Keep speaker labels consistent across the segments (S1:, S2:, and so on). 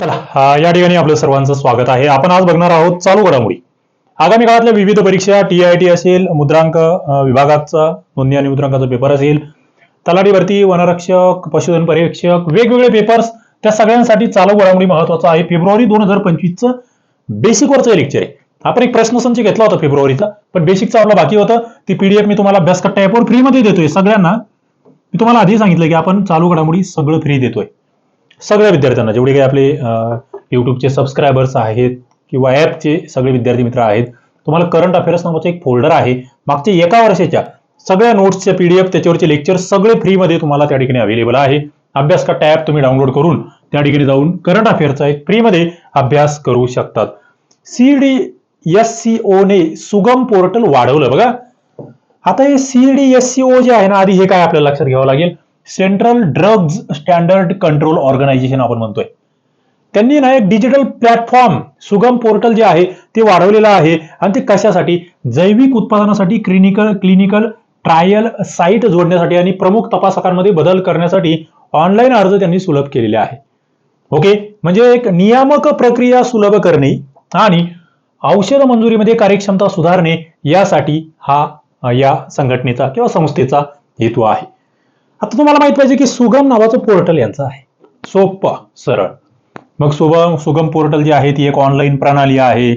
S1: चला हा, या ठिकाणी आपलं सर्वांचं स्वागत आहे. आपण आज बघणार आहोत चालू घडामोडी. आगामी काळातल्या विविध परीक्षा टी आय टी असेल मुद्रांक विभागाचा नोंदणी आणि मुद्रांकाचा पेपर असेल तलाठी भरती वनरक्षक पशुधन पर्यवेक्षक वेगवेगळे पेपर्स त्या सगळ्यांसाठी चालू घडामोडी महत्वाचं आहे. फेब्रुवारी दोन हजार पंचवीसचं बेसिकवरचं लेक्चर आहे. आपण एक प्रश्नसंच घेतला होता फेब्रुवारीचा पण बेसिकचं आपलं बाकी होतं. ती पीडीएफ मी तुम्हाला अभ्यास कट्टा ॲपवर फ्रीमध्ये देतोय. सगळ्यांना मी तुम्हाला आधी सांगितलं की आपण चालू घडामोडी सगळं फ्री देतोय. सगळ्या विद्यार्थ्यांना जेवढे काही आपले युट्यूबचे सबस्क्रायबर्स आहेत किंवा ॲपचे सगळे विद्यार्थी मित्र आहेत तुम्हाला करंट अफेअर्स नावाचं एक फोल्डर आहे. मागच्या एका वर्षाच्या सगळ्या नोट्सचे पीडीएफ त्याच्यावरचे लेक्चर सगळे फ्रीमध्ये तुम्हाला त्या ठिकाणी अवेलेबल आहे. अभ्यास का टॅब तुम्ही डाउनलोड करून त्या ठिकाणी जाऊन करंट अफेअरचा एक फ्रीमध्ये अभ्यास करू शकतात. सी डी एस सी ने सुगम पोर्टल वाढवलं बघा. आता हे सीडीएससीओ जे आहे ना आधी हे काय आपल्याला लक्षात घ्यावं लागेल? Central drugs standard control organisation आपण म्हणतोय. त्यांनी ना एक डिजिटल प्लॅटफॉर्म सुगम पोर्टल जे आहे ते वाढवलेलं आहे. आणि ते कशासाठी? जैविक उत्पादनासाठी क्लिनिकल क्लिनिकल ट्रायल साईट जोडण्यासाठी आणि प्रमुख तपासकांमध्ये बदल करण्यासाठी ऑनलाईन अर्ज त्यांनी सुलभ केलेले आहे. ओके म्हणजे एक नियामक प्रक्रिया सुलभ करणे आणि औषध मंजुरीमध्ये कार्यक्षमता सुधारणे यासाठी हा या संघटनेचा किंवा संस्थेचा हेतू आहे. आता तुम्हाला माहीत पाहिजे की सुगम नावाचं पोर्टल यांचं आहे. सोपं सरळ. मग सुगम सुगम पोर्टल जी आहे ती एक ऑनलाईन प्रणाली आहे.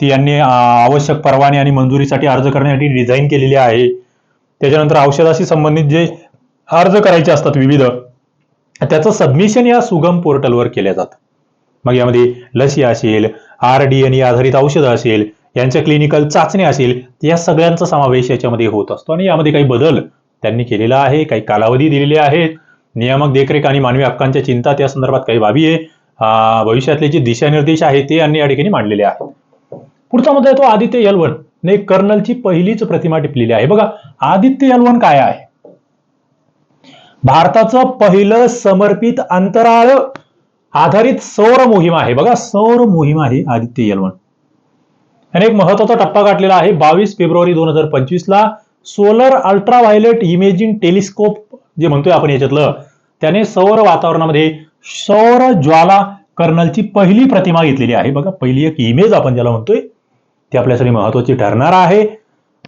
S1: ती यांनी आवश्यक परवाने आणि मंजुरीसाठी अर्ज करण्यासाठी डिझाईन केलेली आहे. त्याच्यानंतर औषधाशी संबंधित जे अर्ज करायचे असतात विविध त्याचं सबमिशन या सुगम पोर्टलवर केल्या जातं मग यामध्ये लसी असेल आर डी एन आधारित औषधं असेल यांच्या क्लिनिकल चाचणी असेल या सगळ्यांचा समावेश याच्यामध्ये होत असतो. आणि यामध्ये काही बदल त्यांनी केलेला आहे काही कालावधी दिलेले आहेत. नियामक देखरेख आणि मानवी हक्कांच्या चिंता त्या संदर्भात काही बाबी आहे. भविष्यातले जे दिशानिर्देश आहे ते यांनी या ठिकाणी मांडलेले आहेत. पुढचा मुद्दा येतो आदित्य यलवन. ने कर्नलची पहिलीच प्रतिमा टिपलेली आहे. बघा आदित्य यलवन काय आहे? भारताचं पहिलं समर्पित अंतराळ आधारित सौर मोहीम आहे. बघा सौर मोहीम आहे आदित्य यलवन. याने एक महत्त्वाचा टप्पा गाठलेला आहे. बावीस फेब्रुवारी दोन हजार पंचवीस ला सोलर अल्ट्राव्हायलेट इमेजिंग टेलिस्कोप जे म्हणतोय आपण याच्यातलं त्याने सौर वातावरणामध्ये सौर ज्वाला कर्नलची पहिली प्रतिमा घेतलेली आहे. बघा पहिली एक इमेज आपण ज्याला म्हणतोय ती आपल्यासाठी महत्वाची ठरणार आहे.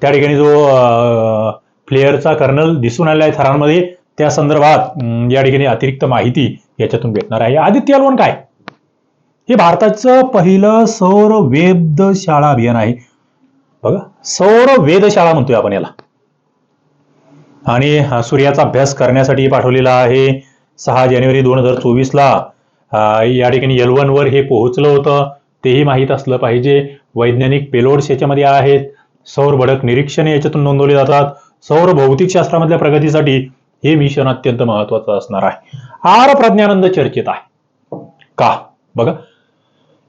S1: त्या ठिकाणी जो फ्लेअरचा कर्नल दिसून आलेला आहे थरांमध्ये त्या संदर्भात या ठिकाणी अतिरिक्त माहिती याच्यातून भेटणार आहे. आदित्य अलवन काय? हे भारताचं पहिलं सौर वेधशाळा अभियान आहे. बघा सौर वेधशाळा म्हणतोय आपण याला. आणि सूर्याचा अभ्यास करण्यासाठी पाठवलेला आहे. सहा जानेवारी दोन हजार चोवीसला या ठिकाणी एल वर हे पोहोचलं होतं. तेही माहीत असलं पाहिजे. वैज्ञानिक पेलोड्स याच्यामध्ये आहेत. सौर भडक निरीक्षणे याच्यातून नोंदवले जातात. सौर भौतिकशास्त्रामधल्या प्रगतीसाठी हे मिशन अत्यंत महत्वाचं असणार आहे. आर प्रज्ञानंद चर्चेत आहे. का? बघा.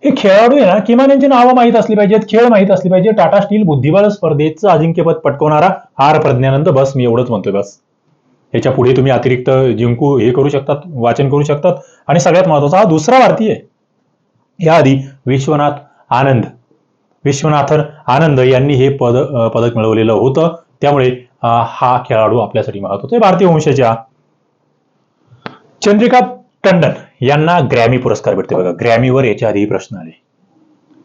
S1: हे खेळाडू आहे ना किमान यांची नावं माहीत असली पाहिजेत खेळ माहीत असली पाहिजे टाटा स्टील बुद्धिबळ स्पर्धेचं अजिंक्यपद पटकवणारा आर प्रज्ञानंद बस मी एवढंच म्हणतोय बस. याच्यापुढे तुम्ही अतिरिक्त जिंकू हे करू शकतात वाचन करू शकतात. आणि सगळ्यात महत्त्वाचा हा दुसरा भारतीय याआधी विश्वनाथ आनंद विश्वनाथन आनंद यांनी हे पद पदक मिळवलेलं होतं. त्यामुळे हा खेळाडू आपल्यासाठी महत्त्वाचा आहे. भारतीय वंशाच्या चंद्रिका टंडन. यांना ग्रॅमी पुरस्कार भेटते बघा. ग्रॅमीवर याच्या आधी प्रश्न आले.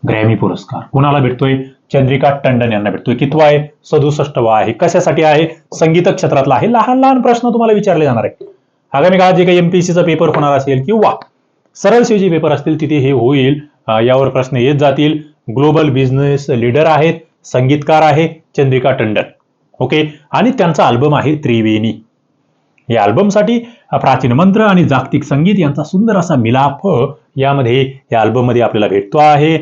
S1: ग्रॅमी पुरस्कार. कुणाला भेटतोय? चंद्रिका टंडन यांना भेटतोय. कितवा आहे? सदुसष्टवा आहे. कशासाठी आहे? संगीत क्षेत्रातला आहे. लहान लहान प्रश्न तुम्हाला विचारले जाणार आहे आगामी काळात जे काही एमपीसीचा पेपर होणार असेल किंवा सरळ शिवजी पेपर असतील तिथे हे होईल. यावर प्रश्न येत जातील. ग्लोबल बिझनेस लीडर आहेत. संगीतकार आहे चंद्रिका टंडन. ओके आणि त्यांचा अल्बम आहे त्रिवेणी. या अल्बमसाठी प्राचीन मंत्र आणि जागतिक संगीत यांचा सुंदर असा मिलाप यामध्ये या अल्बममध्ये आपल्याला भेटतो आहे.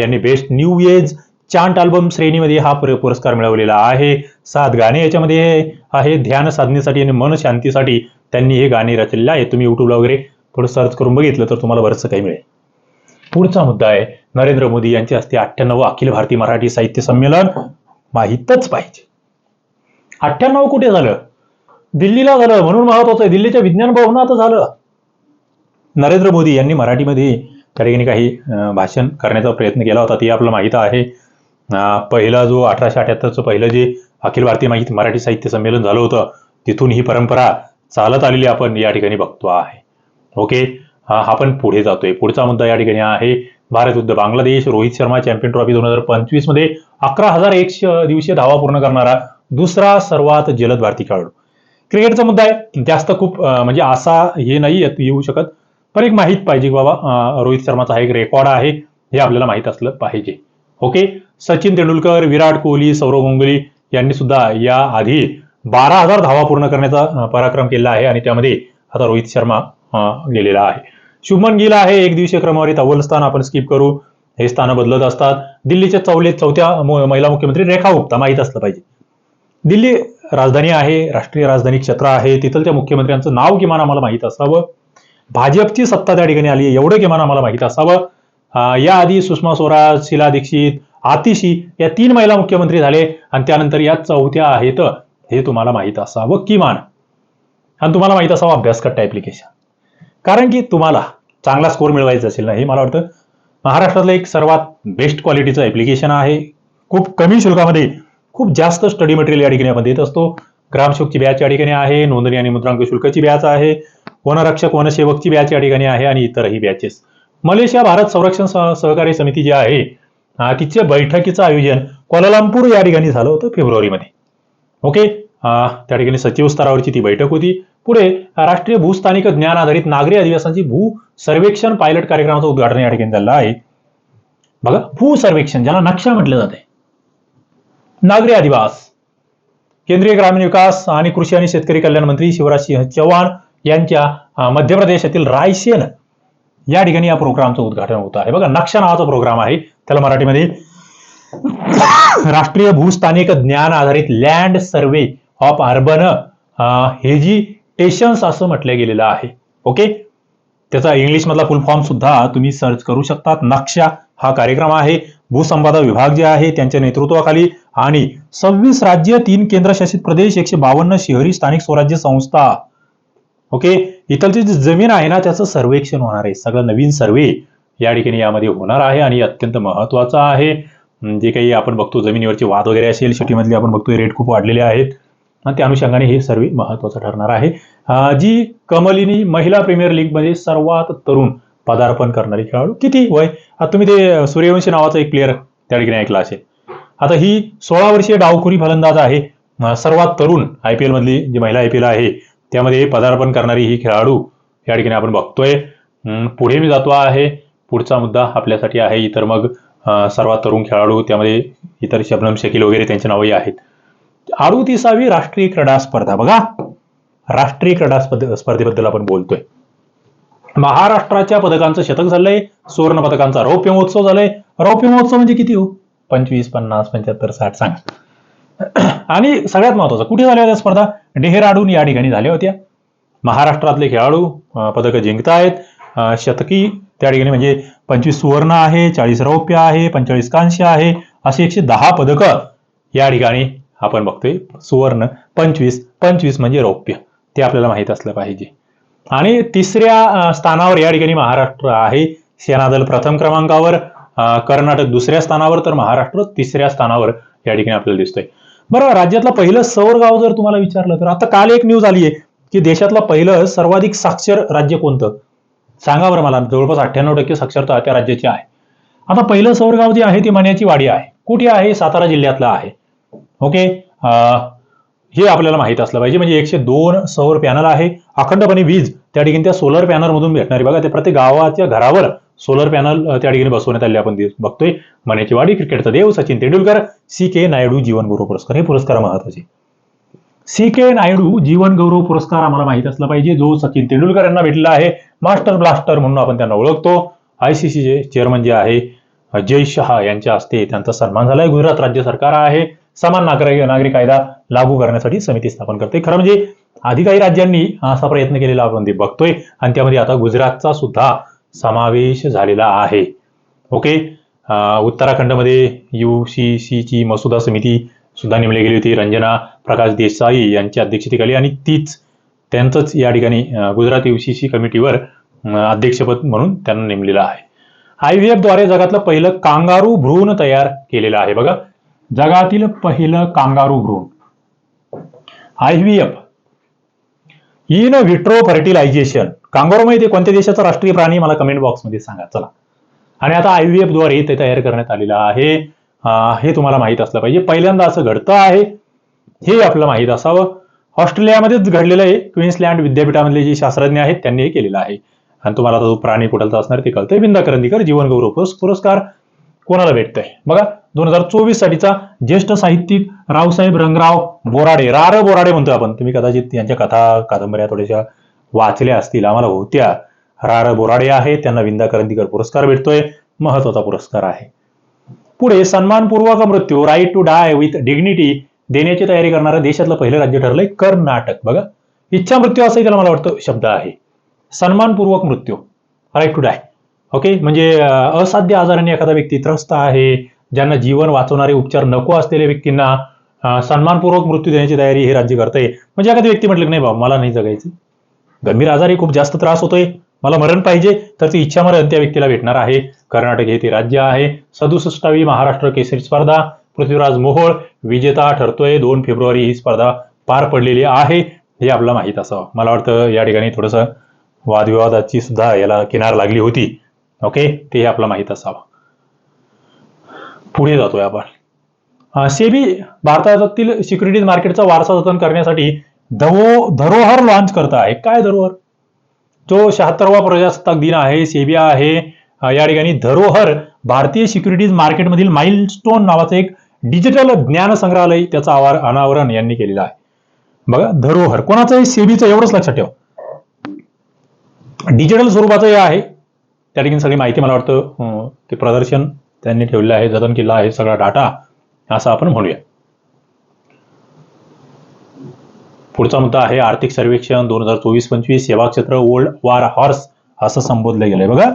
S1: यांनी best new age chant album श्रेणीमध्ये हा पुरस्कार मिळवलेला आहे. सात गाणे याच्यामध्ये आहे. ध्यान साधनेसाठी आणि मन शांतीसाठी त्यांनी हे गाणे रचलेले आहे. तुम्ही युट्यूबला वगैरे थोडं सर्च करून बघितलं तर तुम्हाला बरंचसं काही मिळेल. पुढचा मुद्दा आहे. नरेंद्र मोदी यांचे हस्ते अठ्ठ्याण्णव अखिल भारतीय मराठी साहित्य संमेलन माहीतच पाहिजे. अठ्ठ्याण्णव कुठे झालं? दिल्लीला झालं म्हणून महत्वाचं आहे. दिल्लीच्या विज्ञान भवनात झालं. नरेंद्र मोदी यांनी मराठीमध्ये त्या काही भाषण करण्याचा प्रयत्न केला होता ते आपलं माहीत आहे. पहिला जो अठराशे अठ्याहत्तरचं पहिलं जे अखिल भारतीय माहिती मराठी साहित्य संमेलन झालं होतं तिथून ही परंपरा चालत आलेली आपण या ठिकाणी बघतो आहे. ओके? हा पुढे जातोय. पुढचा मुद्दा या ठिकाणी आहे. भारत युद्ध बांगलादेश रोहित शर्मा चॅम्पियन ट्रॉफी दोन हजार पंचवीसमध्ये अकरा हजार एकशे दिवशीय धावा पूर्ण करणारा दुसरा सर्वात जलद भारतीय खेळाडू. क्रिकेटचा मुद्दा आहे. जास्त खूप म्हणजे असा हे नाही येत- येऊ शकत. पण एक माहीत पाहिजे की बाबा रोहित शर्माचा हा एक रेकॉर्ड आहे हे आपल्याला माहीत असलं पाहिजे. ओके सचिन तेंडुलकर विराट कोहली सौरव गांगुली यांनी सुद्धा या आधी बारा हजार धावा पूर्ण करण्याचा पराक्रम केला आहे आणि त्यामध्ये आता रोहित शर्मा गेलेला आहे. शुभमन गिल आहे एक दिवसीय क्रमवारीत अव्वल स्थान आपण स्किप करू. हे स्थानं बदलत असतात. दिल्लीच्या चौले चौथ्या महिला मुख्यमंत्री रेखा गुप्ता माहीत असलं पाहिजे. दिल्ली राजधानी आहे राष्ट्रीय राजधानी क्षेत्र आहे तिथलच्या मुख्यमंत्र्यांचं नाव किमान आम्हाला माहीत असावं. भाजपची सत्ता त्या ठिकाणी आली एवढं किमान आम्हाला माहीत असावं. याआधी सुषमा स्वराज शिला दीक्षित आतिशी या तीन महिला मुख्यमंत्री झाले आणि त्यानंतर या चौथ्या आहेत हे तुम्हाला माहीत असावं किमान. आणि तुम्हाला माहीत असावं अभ्यासकट्टा ऍप्लिकेशन कारण की तुम्हाला चांगला स्कोर मिळवायचा असेल ना हे मला वाटतं. महाराष्ट्रातलं एक सर्वात बेस्ट क्वालिटीचं ऍप्लिकेशन आहे. खूप कमी शुल्कामध्ये खूप जास्त स्टडी मटेरियल या ठिकाणी आपण देत असतो. ग्रामसेवकची बॅच या ठिकाणी आहे नोंदणी आणि मुद्रांक शुल्काची बॅच आहे वनरक्षक वनसेवकची बॅच या ठिकाणी आहे आणि इतरही बॅचेस मलेशिया भारत संरक्षण सहकारी समिती जी आहे तिच्या बैठकीचं आयोजन कोलालांपूर या ठिकाणी झालं होतं फेब्रुवारीमध्ये. ओके त्या ठिकाणी सचिव स्तरावरची ती बैठक होती. पुढे राष्ट्रीय भूस्थानिक ज्ञान आधारित नागरी अधिवासांची भू सर्वेक्षण पायलट कार्यक्रमाचं उद्घाटन या ठिकाणी झालं आहे. बघा भू सर्वेक्षण ज्याला नक्षा म्हटलं जाते नागरी अधिवास केंद्रीय ग्रामीण विकास आणि कृषी आणि शेतकरी कल्याण मंत्री शिवराज सिंह चव्हाण यांच्या मध्य प्रदेशातील रायसेन या ठिकाणी या प्रोग्रामचं उद्घाटन होत आहे. बघा नक्षा नावाचा प्रोग्राम आहे. त्याला मराठीमध्ये राष्ट्रीय भूस्थानिक ज्ञान आधारित land survey of urban habitations असं म्हटलं गेलेलं आहे. ओके? त्याचा इंग्लिश मधला फुल फॉर्म सुद्धा तुम्ही सर्च करू शकतात. नक्षा हा कार्यक्रम आहे. भूसंपादन विभाग जे आहे त्यांच्या नेतृत्वाखाली आणि सव्वीस राज्य तीन केंद्रशासित प्रदेश एकशे बावन्न शहरी स्थानिक स्वराज्य संस्था. ओके? इथलची जी जमीन आहे ना त्याचं सर्वेक्षण होणार आहे. सगळं नवीन सर्वे या ठिकाणी यामध्ये होणार आहे आणि अत्यंत महत्त्वाचा आहे. जे काही आपण बघतो जमिनीवरचे वाद वगैरे असेल शेतीमधले आपण बघतोय रेट खूप वाढलेले आहेत. आणि त्या अनुषंगाने हे सर्वे महत्वाचं ठरणार आहे. जी कमलिनी महिला प्रीमियर लीगमध्ये सर्वात तरुण पदार्पण करणारी खेळाडू. किती? वय? आता तुम्ही ते सूर्यवंशी नावाचा एक प्लेअर त्या ठिकाणी ऐकला असेल. आता ही सोळा वर्षीय डावखुरी फलंदाज आहे. सर्वात तरुण आय पी मधली जी महिला आय पी एल आहे त्यामध्ये पदार्पण करणारी ही खेळाडू या ठिकाणी आपण बघतोय. पुढे मी जातो आहे. पुढचा मुद्दा आपल्यासाठी आहे. इतर मग सर्वात तरुण खेळाडू त्यामध्ये इतर शबनम शकील वगैरे त्यांची नावही आहेत. अडुतीसावी राष्ट्रीय क्रीडा स्पर्धा. बघा राष्ट्रीय क्रीडा स्पर्धे स्पर्धेबद्दल आपण बोलतोय. महाराष्ट्राच्या पदकांचं शतक झालंय सुवर्ण पदकांचा रौप्य महोत्सव झालाय. रौप्य महोत्सव म्हणजे किती हो? पंचवीस पन्नास पंच्याहत्तर साठ सांगा. आणि सगळ्यात महत्वाचं कुठे झाल्या होत्या स्पर्धा? डेहराडून या ठिकाणी झाल्या होत्या. महाराष्ट्रातले खेळाडू पदक पदकं जिंकतायत. शतकी त्या ठिकाणी म्हणजे पंचवीस सुवर्ण आहे चाळीस रौप्य आहे पंचेचाळीस कांस्य आहे अशी एकशे दहा पदकं या ठिकाणी आपण बघतोय. सुवर्ण पंचवीस पंचवीस म्हणजे रौप्य. ते आपल्याला माहीत असलं पाहिजे. आणि तिसऱ्या स्थानावर या ठिकाणी महाराष्ट्र आहे. सेनादल प्रथम क्रमांकावर कर्नाटक दुसऱ्या स्थानावर तर महाराष्ट्र तिसऱ्या स्थानावर या ठिकाणी आपल्याला दिसतोय. बरं राज्यातलं पहिलं सौर गाव जर तुम्हाला विचारलं तर आता काल एक न्यूज आली आहे की देशातलं पहिलं सर्वाधिक साक्षर राज्य कोणतं? सांगा बरं मला जवळपास अठ्ठ्याण्णव टक्के साक्षरता त्या राज्याची आहे. आता पहिलं सौर गाव जे आहे ते मण्याची वाडी आहे. कुठे आहे? सातारा जिल्ह्यातलं आहे. ओके? अं, हे आपल्याला माहीत असलं पाहिजे. म्हणजे एकशे दोन सौर पॅनल आहे. अखंडपणे वीज त्या ठिकाणी त्या सोलर पॅनल मधून भेटणारी. बघा ते प्रत्येक गावाच्या घरावर सोलर पॅनल त्या ठिकाणी बसवण्यात आले आपण बघतोय. मण्याची वाडी क्रिकेटचा देव सचिन तेंडुलकर सी के नायडू जीवन गौरव पुरस्कार. हे पुरस्कार महत्त्वाचे. सी के नायडू जीवन गौरव पुरस्कार आम्हाला माहीत असला पाहिजे. जो सचिन तेंडुलकर यांना भेटला आहे. मास्टर ब्लास्टर म्हणून आपण त्यांना ओळखतो. आयसीसीचे चेअरमन जे आहे जय शहा यांच्या हस्ते त्यांचा सन्मान झालाय. गुजरात राज्य सरकार आहे. समान नागरिक नागरी कायदा लागू करण्यासाठी समिती स्थापन करते. खरं म्हणजे आधी काही राज्यांनी असा प्रयत्न केलेला आपण ते बघतोय. आणि त्यामध्ये आता गुजरातचा सुद्धा समावेश झालेला आहे. ओके? उत्तराखंडमध्ये यू सी सीची मसुदा समिती सुद्धा नेमली गेली होती. रंजना प्रकाश देसाई यांच्या अध्यक्षतेखाली. आणि तीच त्यांचंच या ठिकाणी गुजरात यू सी सी कमिटीवर अध्यक्षपद म्हणून त्यांना नेमलेलं आहे. आय व्ही द्वारे जगातलं पहिलं कांगारू भ्रूण तयार केलेलं आहे. बघा जगातील पहिलं कांगारू भ्रूण I V F. In vitro fertilisation. Kangaroo माहिती कोणत्या देशाचा राष्ट्रीय प्राणी? मला कमेंट बॉक्समध्ये सांगा. चला. आणि आता आय व्ही एफद्वारे ते तयार करण्यात आलेलं आहे. हे तुम्हाला माहीत असलं पाहिजे. पहिल्यांदा असं घडतं आहे. हे आपलं माहीत असावं. ऑस्ट्रेलियामध्येच घडलेलं आहे. क्वीन्सलँड विद्यापीठामधले जे शास्त्रज्ञ आहेत त्यांनी हे केलेलं आहे. आणि तुम्हाला जो प्राणी कुठलचा असणार ते कळतंय. विंदा करंदीकर जीवन गौरव पुरस्कार कोणाला भेटतोय? बघा दोन हजार चोवीस साठीचा ज्येष्ठ साहित्यिक रावसाहेब रंगराव बोराडे रार बोराडे म्हणतो आपण. तुम्ही कदाचित यांच्या कथा कादंबऱ्या थोड्याशा वाचल्या असतील. आम्हाला होत्या. रार बोराडे आहे त्यांना विंदा करंदीकर पुरस्कार भेटतोय. महत्त्वाचा पुरस्कार आहे. पुढे सन्मानपूर्वक मृत्यू right to die with dignity देण्याची तयारी करणारं देशातलं पहिलं राज्य ठरलंय कर्नाटक. बघा इच्छा मृत्यू असंही त्याला मला वाटतं शब्द आहे. सन्मानपूर्वक मृत्यू राईट टू डाय ओके म्हणजे असाध्य आजाराने एखादा व्यक्ती त्रस्त आहे ज्यांना जीवन वाचवणारे उपचार नको असलेल्या व्यक्तींना सन्मानपूर्वक मृत्यू देण्याची तयारी हे राज्य करतंय. म्हणजे एखादी व्यक्ती म्हटलं की नाही बाबा मला नाही जगायचं. गंभीर आजारी खूप जास्त त्रास होतोय. मला मरण पाहिजे तर ती इच्छा मरण त्या व्यक्तीला भेटणार आहे. कर्नाटक हे ते राज्य आहे. सदुसष्टावी महाराष्ट्र केसरी स्पर्धा. पृथ्वीराज मोहोळ विजेता ठरतोय. दोन फेब्रुवारी ही स्पर्धा पार पडलेली आहे. हे आपल्याला माहीत असावं. मला वाटतं या ठिकाणी थोडंसं वादविवादाची सुद्धा याला किनार लागली होती. ओके? ते आपल्याला माहीत असावं. पुढे जातोय आपण. सेबी भारतातील सिक्युरिटीज मार्केटचा वारसा जतन करण्यासाठी धवो धरोहर लॉन्च करत आहे. काय धरोहर? जो शहात्तरवा प्रजासत्ताक दिन आहे सेबी आहे या ठिकाणी धरोहर भारतीय सिक्युरिटीज मार्केटमधील माइलस्टोन नावाचं एक डिजिटल ज्ञान संग्रहालय त्याचं आवार अनावरण यांनी केलेलं आहे. बघा धरोहर. कोणाचं सेबीचं एवढंच लक्षात ठेवा. डिजिटल स्वरूपाचं हे आहे. त्या ठिकाणी सगळी माहिती मला वाटतं ते प्रदर्शन त्यांनी ठेवलं आहे जतन केलं आहे सगळा डाटा असं आपण म्हणूया. पुढचा मुद्दा आहे आर्थिक सर्वेक्षण दोन हजार चोवीस पंचवीस सेवा क्षेत्र ओल्ड वार हॉर्स असं संबोधलं गेलंय. बघा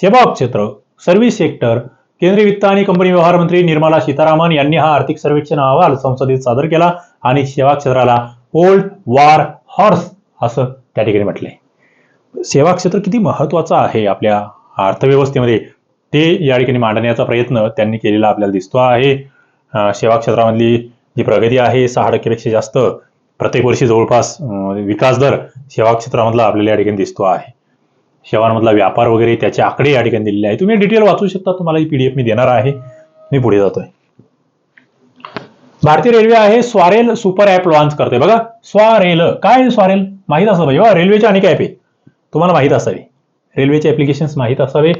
S1: सेवा क्षेत्र सर्व्हिस सेक्टर केंद्रीय वित्त आणि कंपनी व्यवहार मंत्री निर्मला सीतारामन यांनी हा आर्थिक सर्वेक्षण अहवाल संसदेत सादर केला आणि सेवा क्षेत्राला ओल्ड वार हॉर्स असं त्या ठिकाणी म्हटलंय. सेवा क्षेत्र किती महत्वाचं आहे आपल्या अर्थव्यवस्थेमध्ये? ते या ठिकाणी मांडण्याचा प्रयत्न त्यांनी केलेला आपल्याला दिसतो आहे. सेवा क्षेत्रामधली जी प्रगती आहे सहा टक्केपेक्षा जास्त प्रत्येक वर्षी जवळपास विकास दर सेवा क्षेत्रामधला आपल्याला या ठिकाणी दिसतो आहे. सेवांमधला व्यापार वगैरे त्याचे आकडे या ठिकाणी दिलेले आहे तुम्ही डिटेल वाचू शकता तुम्हाला ही पीडीएफ मी देणार आहे. मी पुढे जातोय. भारतीय रेल्वे आहे स्वारेल सुपर ऍप लॉन्च करते बघा स्वारेल. काय स्वारेल? माहीत असं पाहिजे हो, रेल्वेचे अनेक ऍप आहे तुम्हाला माहीत असावे. रेल्वेचे ऍप्लिकेशन्स माहीत असावे.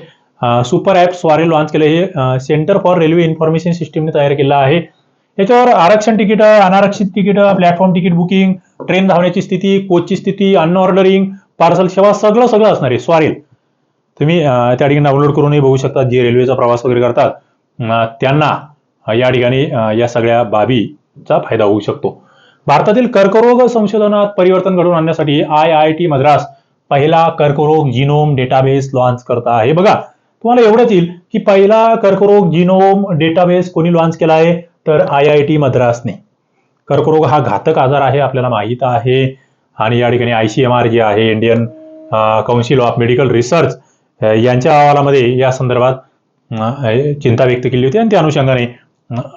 S1: सुपर ॲप स्वारेल लॉन्च केले. हे सेंटर फॉर रेल्वे इन्फॉर्मेशन सिस्टीमने तयार केलं आहे. याच्यावर आरक्षण तिकीटं अनारक्षित ticket platform ticket booking train धावण्याची स्थिती कोचची स्थिती अन्न ऑर्डरिंग पार्सल सेवा सगळं सगळं असणार आहे. स्वारेल. तुम्ही त्या ठिकाणी डाउनलोड करूनही बघू शकता जे रेल्वेचा प्रवास वगैरे करतात. त्यांना या ठिकाणी या सगळ्या बाबीचा फायदा होऊ शकतो. भारतातील कर्करोग संशोधनात परिवर्तन घडवून आणण्यासाठी आय आय टी मद्रास पहिला कर्करोग जिनोम डेटाबेस लॉन्च करता आहे. बघा तुम्हाला एवढंच येईल की पहिला कर्करोग जिनोम डेटाबेस कोणी लॉन्च केला आहे? तर आय आय टी मद्रासने. कर्करोग हा घातक आजार आहे आपल्याला माहीत आहे. आणि या ठिकाणी आय सी एम आर जे आहे Indian council of medical research यांच्या अहवालामध्ये या संदर्भात चिंता व्यक्त केली होती. आणि त्या अनुषंगाने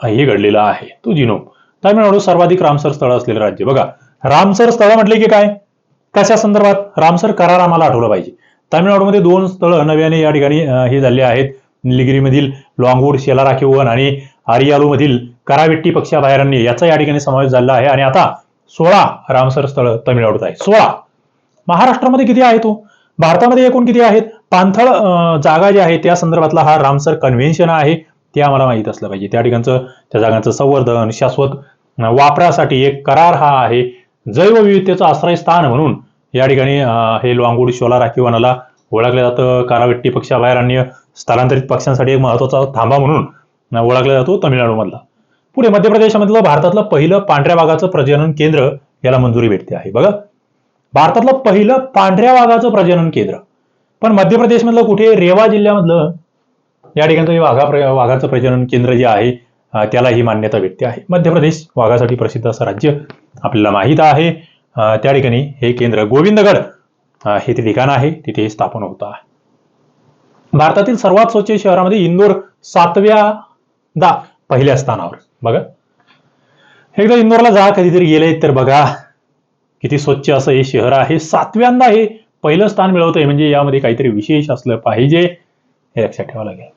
S1: हे घडलेलं आहे. तो जिनोम. तामिळनाडू सर्वाधिक रामसर स्थळ असलेलं राज्य. बघा रामसर स्थळ म्हटले की काय? कशा संदर्भात रामसर करार आम्हाला आठवलं पाहिजे? तामिळनाडूमध्ये दोन स्थळं नव्याने या ठिकाणी हे झाले आहेत. निलगिरीमधील लॉंगवूड शेला राखीव वन आणि आरियालूमधील करावेट्टी पक्षी याचा या ठिकाणी समावेश झाला आहे. आणि आता सोळा रामसर स्थळ तामिळनाडूत आहे सोळा. महाराष्ट्रामध्ये किती आहे तो? भारतामध्ये एकूण किती आहेत? पाणथळ जागा ज्या आहेत त्या संदर्भातला हा रामसर कन्व्हेन्शन आहे. ते आम्हाला माहीत असलं पाहिजे. त्या ठिकाणचं त्या जागांचं संवर्धन शाश्वत वापरासाठी एक करार हा आहे. जैवविविधतेचं आश्रयस्थान म्हणून या ठिकाणी हे लॉंगवूड शोला राखीव वनाला ओळखलं जातं. कारावेट्टी पक्षाबाहेर अभयारण्य स्थलांतरित पक्ष्यांसाठी एक महत्त्वाचा थांबा म्हणून ओळखला जातो तामिळनाडूमधला. पुढे मध्य प्रदेशमधलं भारतातलं पहिलं पांढऱ्या वाघाचं प्रजनन केंद्र याला मंजुरी भेटते आहे. बघा भारतातलं पहिलं पांढऱ्या वाघाचं प्रजनन केंद्र. पण मध्य प्रदेशमधलं कुठे रेवा जिल्ह्यामधलं या ठिकाणचं वाघा वाघाचं प्रजनन केंद्र जे आहे त्याला ही मान्यता भेटते आहे. मध्य प्रदेश वाघासाठी प्रसिद्ध असं राज्य आपल्याला माहीत आहे. त्या ठिकाणी हे केंद्र गोविंदगड हे ते ठिकाण आहे. तिथे हे स्थापन होत आहे. भारतातील सर्वात स्वच्छ शहरामध्ये इंदोर सातव्या दा पहिल्या स्थानावर. बघा. एकदा इंदोरला जा कधीतरी गेले तर बघा किती स्वच्छ असं हे शहर आहे. सातव्यांदा हे पहिलं स्थान मिळवतंय. म्हणजे यामध्ये काहीतरी विशेष असलं पाहिजे. हे लक्षात ठेवावं लागेल.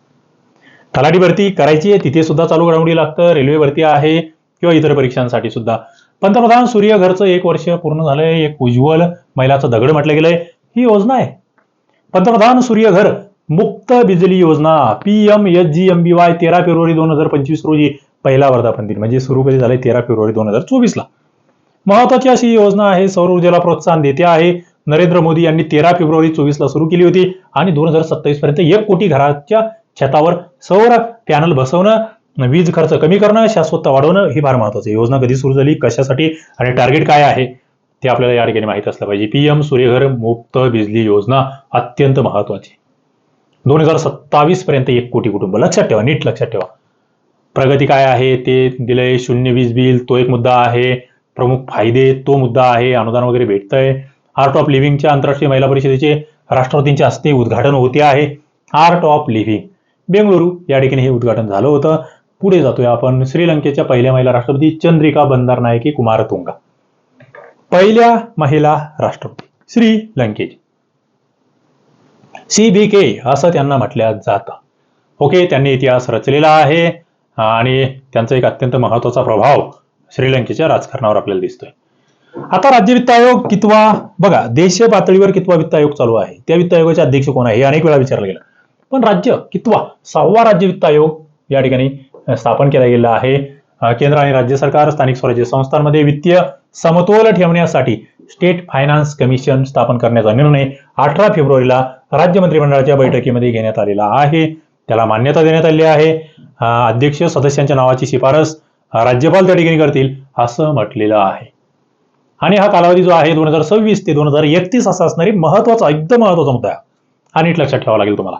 S1: तलाठी भरती करायची आहे तिथे सुद्धा चालू घडामोडी लागतं रेल्वे भरती आहे किंवा इतर परीक्षांसाठी सुद्धा. पंतप्रधान सूर्यघरचं एक वर्ष पूर्ण झालंय एक उज्ज्वल महिलाचं दगड म्हटलं गेलंय ही योजना आहे. पंतप्रधान Suryaghar Mukt Bijli Yojana P M H G M B Y तेरा फेब्रुवारी दोन हजार पंचवीस रोजी पहिला वर्धापन दिन म्हणजे सुरू कधी झालंय? तेरा फेब्रुवारी दोन हजार चोवीसला. महत्वाची अशी योजना आहे सौर ऊर्जेला प्रोत्साहन देते आहे. नरेंद्र मोदी यांनी तेरा फेब्रुवारी चोवीसला सुरू केली होती आणि दोन हजार सत्तावीस पर्यंत एक कोटी घराच्या छतावर सौर पॅनल बसवणं वीज खर्च कमी करणं शाश्वतता वाढवणं ही फार महत्वाचं आहे योजना कधी सुरू झाली कशासाठी आणि टार्गेट काय आहे ते आपल्याला या ठिकाणी माहीत असलं पाहिजे. पीएम सूर्यघर मुक्त बिजली योजना अत्यंत महत्वाची. दोन हजार सत्तावीस पर्यंत एक कोटी कुटुंब. लक्षात ठेवा नीट लक्षात ठेवा. प्रगती काय आहे ते दिलंय शून्य वीज बिल तो एक मुद्दा आहे प्रमुख फायदे तो मुद्दा आहे अनुदान वगैरे भेटतंय. आर्ट ऑफ लिव्हिंगच्या आंतरराष्ट्रीय महिला परिषदेचे राष्ट्रपतींच्या हस्ते उद्घाटन होते आहे. आर्ट ऑफ लिव्हिंग बेंगळुरू या ठिकाणी हे उद्घाटन झालं होतं. पुढे जातोय आपण. श्रीलंकेच्या पहिल्या महिला राष्ट्रपती चंद्रिका बंदारनायकी कुमारतुंगा. पहिल्या महिला राष्ट्रपती श्रीलंकेची. सी बी के असं त्यांना म्हटल्या जातं. ओके त्यांनी इतिहास रचलेला आहे आणि त्यांचा एक अत्यंत महत्त्वाचा प्रभाव श्रीलंकेच्या राजकारणावर आपल्याला दिसतोय. आता राज्य वित्त आयोग कितवा? बघा देशीय पातळीवर कितवा वित्त आयोग चालू आहे? त्या वित्त आयोगाचे अध्यक्ष कोण आहे? हे अनेक वेळा विचारलं गेलं. पण राज्य कितवा? सहावा राज्य वित्त आयोग या ठिकाणी स्थापन केला गेला आहे. केंद्र आणि राज्य सरकार स्थानिक स्वराज्य संस्थांमध्ये वित्तीय समतोल ठेवण्यासाठी स्टेट फायनान्स कमिशन स्थापन करण्याचा निर्णय अठरा फेब्रुवारीला राज्य मंत्रिमंडळाच्या बैठकीमध्ये घेण्यात आलेला आहे. त्याला मान्यता देण्यात आली आहे. अध्यक्ष सदस्यांच्या नावाची शिफारस राज्यपाल त्या ठिकाणी करतील असं म्हटलेलं आहे. आणि हा कालावधी जो आहे दोन हजार सव्वीस ते दोन हजार एकतीस असा असणारी महत्त्वाचा एकदम महत्त्वाचा मुद्दा हा नीट लक्षात ठेवावा लागेल तुम्हाला.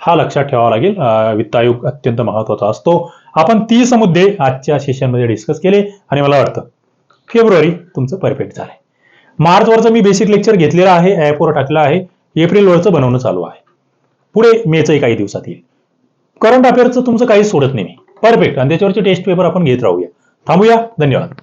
S1: हा लक्षात ठेवावा लागेल. वित्त आयोग अत्यंत महत्त्वाचा असतो. आपण तीस मुद्दे आजच्या सेशनमध्ये डिस्कस केले आणि मला वाटतं फेब्रुवारी तुमचं परफेक्ट झालंय. मार्चवरचं मी बेसिक लेक्चर घेतलेलं आहे ॲपवर टाकलं आहे एप्रिल वरचं बनवणं चालू आहे. पुढे मेचंही काही दिवसात येईल. करंट अफेअरचं तुमचं काहीच सोडत नाही परफेक्ट आणि त्याच्यावरचे टेस्ट पेपर आपण घेत राहूया. थांबूया. धन्यवाद.